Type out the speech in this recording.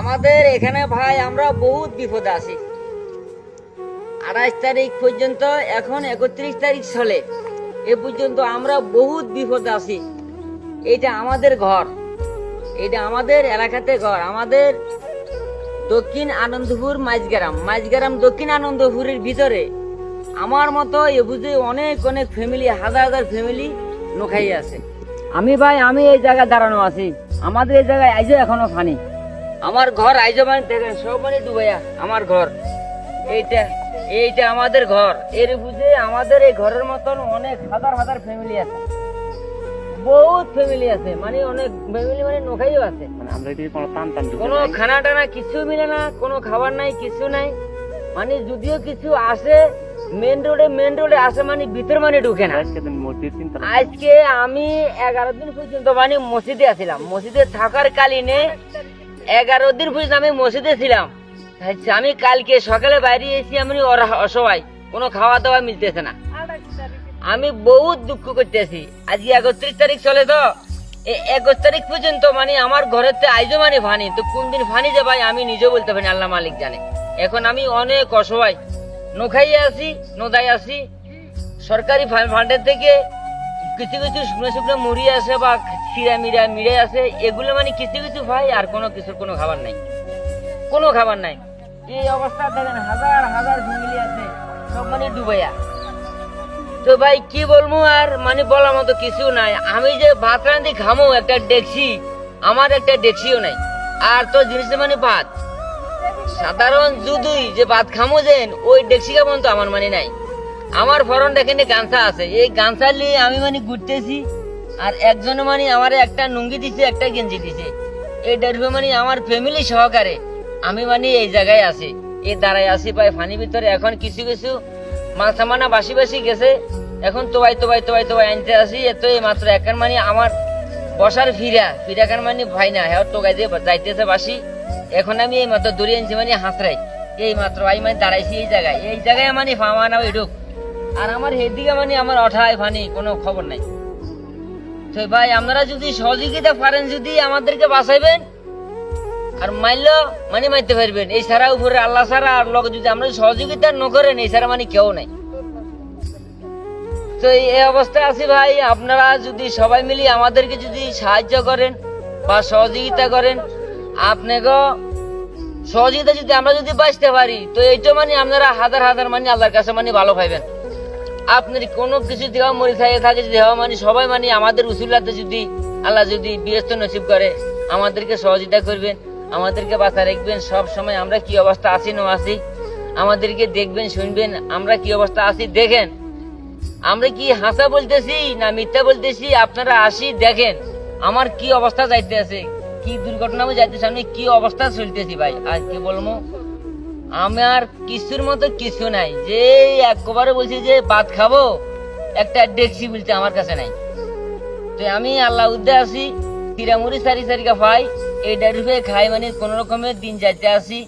আমাদের এখানে ভাই আমরা বহুত বিপদে আছি। আঠাইশ তারিখ পর্যন্ত, এখন একত্রিশ তারিখ চলে। এ পর্যন্ত আমরা বহুত বিপদে আছি। এটা আমাদের ঘর। এটা আমাদের এলাকাতে ঘর। আমাদের দক্ষিণ আনন্দপুর মাঝগ্রাম মাঝগ্রাম দক্ষিণ আনন্দপুরের ভিতরে। আমার মতো এ বুঝে অনেক অনেক ফ্যামিলি হাজার হাজার ফ্যামিলি নোখাই আছে। আমি ভাই, আমি এই জায়গায় দাঁড়ানো আছি। আমাদের এই জায়গায় আইজো এখনও ফানি। আমার ঘর আইজো মানে দেখেন সব মানে ডুবাইয়া আমার ঘর। এইটা এইটা আমাদের ঘর। এর বুঝে আমাদের এই ঘরের মতন অনেক হাজার হাজার ফ্যামিলি আছে। বহুত ফ্যামিলি আছে মানে অনেক ফ্যামিলি মানে নোখাইও আছে। মানে কোনো। খানা টানা কিছু মিলে না কোনো খাবার নাই কিছু নাই। মানে যদিও কিছু আসে মেন রোডে মেন রোডে আসে মানে ভিতর মানে ঢুকে না। আজকে আমি এগারো দিন পর্যন্ত মানে মসজিদে আছিলাম। মসজিদে থাকার কালীনে এগারো দিন পর্যন্ত আমি মসজিদে ছিলাম। আচ্ছা, আমি কালকে সকালে বাইরে এসে আমি অসহায় কোনো খাওয়া দাওয়া মিলতেছে না। আমি বহুত দুঃখ করতেছি। আজকে একত্রিশ তারিখ চলে তো। একত্রিশ তারিখ পর্যন্ত মানে আমার ঘরের তো আইজো মানে ফানি তো কোন দিন ফানি যে ভাই আমি নিজেও বলতে পারি আল্লাহ মালিক জানে। এখন আমি অনেক অসহায়। নোখাইয়ে আছি নোদাই আসি সরকারি ফান্ডের থেকে কিছু কিছু শুকনো শুকনো মুড়ি আছে বা চিরা মিরা মিড়ে আছে, এগুলো মানে কিছু কিছু ভাই আর কোনো কিছুর কোনো খাবার নাই। কোনো খাবার নাই। এই অবস্থা দেখেন, হাজার হাজার ফ্যামিলি আছে, সব মানে ডুবাইয়া। তো ভাই, কি বলব আর মানে বলার মতো কিছু নাই। আমি যে ভাত রান্ধি খামো, একটা ডেকছি আমার একটা ডেকছিও নাই। আর তো জিনিস মানে ভাত। সাধারণ যুদুই যে ভাত খামো যেন, ওই ডেকছি কেমন তো আমার মানে নাই। আমার ফরন এখানে গামছা আছে। এই গামছা নিয়ে আমি মানে ঘুরতেছি, আর একজন মানে আমার একটা লুঙ্গি দিছে, একটা গেঞ্জি দিছে। এই ডেরবে মানে আমার ফ্যামিলি সহকারে আমি মানে এই জায়গায় আছি। এই দাঁড়ায় আছি প্রায় ফানি ভিতরে। এখন কিছু কিছু মাথা মানা বাসি বাসি গেছে। এখন তোবাই তোবাই তোবাই তোবাই আনতে আসি। এত এই মাত্র একান মানে আমার বসার ফিরা। ফিরাকার মানে ভাই না হ্যাঁ টোকাই দিয়ে যাইতেছে বাসি। এখন আমি এই মাত্র দূরে আনছি মানে হাসরাই। এই মাত্র আমি মানে দাঁড়াইছি এই জায়গায়। এই জায়গায় মানে ফামা না এডুক আর আমার হেদিকে মানে আমার অঠায় ফানি কোনো খবর নাই। তো ভাই, আপনারা যদি সহযোগিতা পারেন, যদি আমাদেরকে বাঁচাইবেন, আর মাইল মানে মারতে পারবেন। এই ছাড়া উপরে আল্লাহ ছাড়া আর লোক যদি আমরা সহযোগিতা ন করেন, এই ছাড়া মানে কেউ নাই। তো এই এই অবস্থায় আছি ভাই, আপনারা যদি সবাই মিলে আমাদেরকে যদি সাহায্য করেন বা সহযোগিতা করেন, আপনাকে সহযোগিতা যদি আমরা যদি বাঁচতে পারি, তো এইটা মানে আপনারা হাজার হাজার মানে আল্লাহর কাছে মানে ভালো পাইবেন। আপনার কোনো কিছু দেওয়া মরি থাকে থাকে যদি দেওয়া মানে সবাই মানে আমাদের উসুলাতে যদি আল্লাহ যদি বিরস্ত নসিব করে, আমাদেরকে সহযোগিতা করবেন, আমাদেরকে বাঁচা রাখবেন, সব সময় আমরা কি অবস্থা আছি, না আছি, আমাদেরকে দেখবেন, শুনবেন, আমরা কি অবস্থা আছি, দেখেন। আমরা কি হাসা বলতেছি, না মিথ্যা বলতেছি, আপনারা আসি, দেখেন, আমার কি অবস্থা যাইতে আছে কি দুর্ঘটনা যাইতেছে, আমি কি অবস্থা চলতেছি ভাই, আর কি বলব? আমার কিছুর মতো কিছু নাই। যে একবারে বলছি যে ভাত খাব, একটা ডেকসি বলতে আমার কাছে নাই। তো আমি আল্লাহ উদ্দে আসি তিরামুড়ি সারি সারিকা পাই এই রুপে খাই মানে কোনো রকমের দিন যাইতে আসি